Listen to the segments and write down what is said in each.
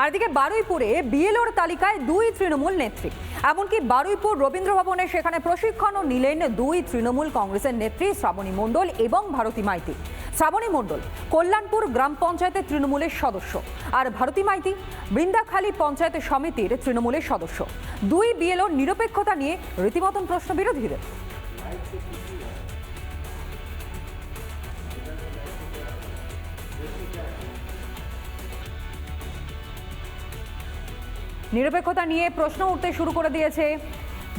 আর এদিকে বারুইপুরে বিএলওর তালিকায় দুই তৃণমূল নেত্রী। এমনকি বারুইপুর রবীন্দ্র ভবনে সেখানে প্রশিক্ষণও নিলেন দুই তৃণমূল কংগ্রেসের নেত্রী শ্রাবণী মণ্ডল এবং ভারতী মাইতি। শ্রাবণী মণ্ডল কল্যাণপুর গ্রাম পঞ্চায়েতের তৃণমূলের সদস্য আর ভারতী মাইতি বৃন্দাখালী পঞ্চায়েত সমিতির তৃণমূলের সদস্য। দুই বিএলওর নিরপেক্ষতা নিয়ে রীতিমতন প্রশ্ন বিরোধীদের নিরপেক্ষতা নিয়ে প্রশ্ন উঠতে শুরু করে দিয়েছে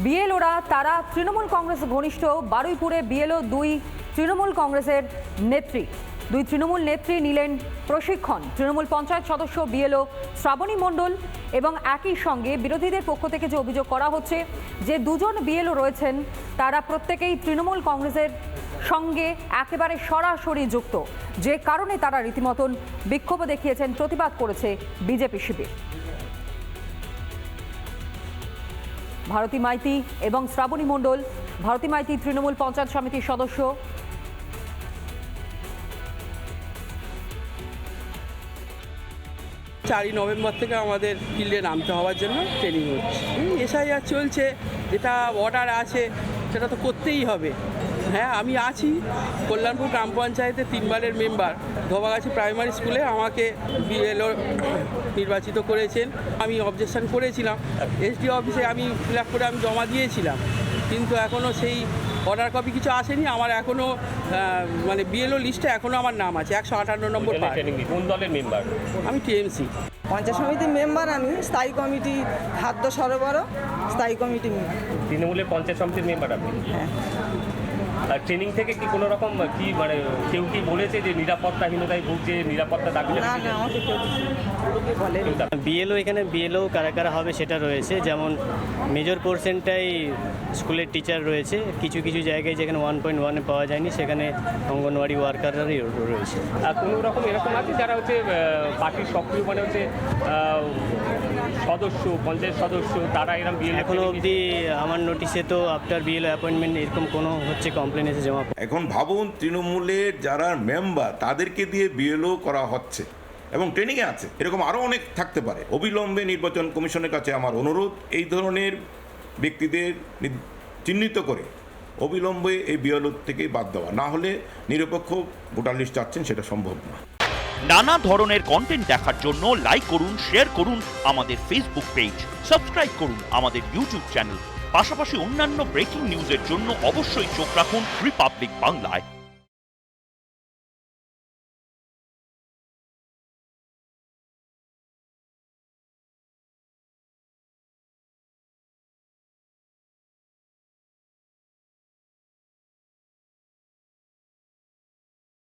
বিএলওরা। তারা তৃণমূল কংগ্রেস ঘনিষ্ঠ। বারুইপুরে বিএলও দুই, তৃণমূল কংগ্রেসের নেত্রী। দুই তৃণমূল নেত্রী নিলেন প্রশিক্ষণ। তৃণমূল পঞ্চায়েত সদস্য বিএলও শ্রাবণী মণ্ডল এবং একই সঙ্গে বিরোধীদের পক্ষ থেকে যে অভিযোগ করা হচ্ছে, যে দুজন বিএলও রয়েছেন, তারা প্রত্যেকেই তৃণমূল কংগ্রেসের সঙ্গে একেবারে সরাসরি যুক্ত। যে কারণে তারা রীতিমতন বিক্ষোভ দেখিয়েছেন, প্রতিবাদ করেছে বিজেপি শিবির। ভারতী মাইতি এবং শ্রাবণী মণ্ডল, ভারতী মাইতি তৃণমূল পঞ্চায়েত সমিতির সদস্য। চারই নভেম্বর থেকে আমাদের ফিল্ডে নামতে হওয়ার জন্য ট্রেনিং হচ্ছে। এসআইআর চলছে, যেটা অর্ডার আছে, সেটা তো করতেই হবে। হ্যাঁ আমি আছি। কল্যাণপুর গ্রাম পঞ্চায়েতের তিনবারের মেম্বার। ধোবাগাছি প্রাইমারি স্কুলে আমাকে বিএলও নির্বাচিত করেছেন। আমি অবজেকশন করেছিলাম। এসডি অফিসে আমি ফিল আপ করে আমি জমা দিয়েছিলাম। কিন্তু এখনও সেই অর্ডার কপি কিছু আসেনি। আমার এখনও মানে বিএলও লিস্টে এখনও আমার নাম আছে। একশো আটান্ন নম্বর। কোন দলের মেম্বার? আমি টিএমসি। পঞ্চায়েত সমিতির মেম্বার আমি। স্থায়ী কমিটি খাদ্য সরবরাহ স্থায়ী কমিটি মেম্বার। তৃণমূলের পঞ্চায়েত সমিতির মেম্বার আপনি? হ্যাঁ। ট্রেনিং থেকে কি কোনো রকম, কি মানে কেউ কি বলেছে যে নিরাপত্তাহীনতায় ভুগছে, নিরাপত্তা দাবি না না, আমাকে কেউ বিএলও এখানে বিএলও কারা কারা হবে সেটা রয়েছে। যেমন মেজর পোর্শনটাই স্কুলের টিচার রয়েছে। কিছু কিছু জায়গায় যেখানে ওয়ান পয়েন্ট ওয়ানে পাওয়া যায়নি সেখানে অঙ্গনওয়াড়ি ওয়ার্কাররাই রয়েছে। আর কোনো রকম এরকম আছে যারা হচ্ছে পার্টির সক্রিয় মানে হচ্ছে সদস্য পঞ্চায়েত সদস্য তারা এরকম বিএল এখনও অবধি আমার নোটিশে তো আফটার বিএলও অ্যাপয়েন্টমেন্ট এরকম কোনো হচ্ছে কমপ্লেন এসে জমা এখন ভাবুন তৃণমূলের যারা মেম্বার তাদেরকে দিয়ে বিএলও করা হচ্ছে। এবং ট্রেনিংয়ে আছে। এরকম আরও অনেক থাকতে পারে। অবিলম্বে নির্বাচন কমিশনের কাছে আমার অনুরোধ, এই ধরনের ব্যক্তিদের চিহ্নিত করে অবিলম্বে এই বিএলও থেকে বাদ দেওয়া। না হলে নিরপেক্ষ ভোটার লিস্ট চাচ্ছেন সেটা সম্ভব না। নানা ধরনের কন্টেন্ট দেখার জন্য লাইক করুন শেয়ার করুন আমাদের ফেসবুক পেজ সাবস্ক্রাইব করুন আমাদের ইউটিউব চ্যানেল পাশাপাশি অন্যান্য ব্রেকিং নিউজের জন্য অবশ্যই চোখ রাখুন রিপাবলিক বাংলায়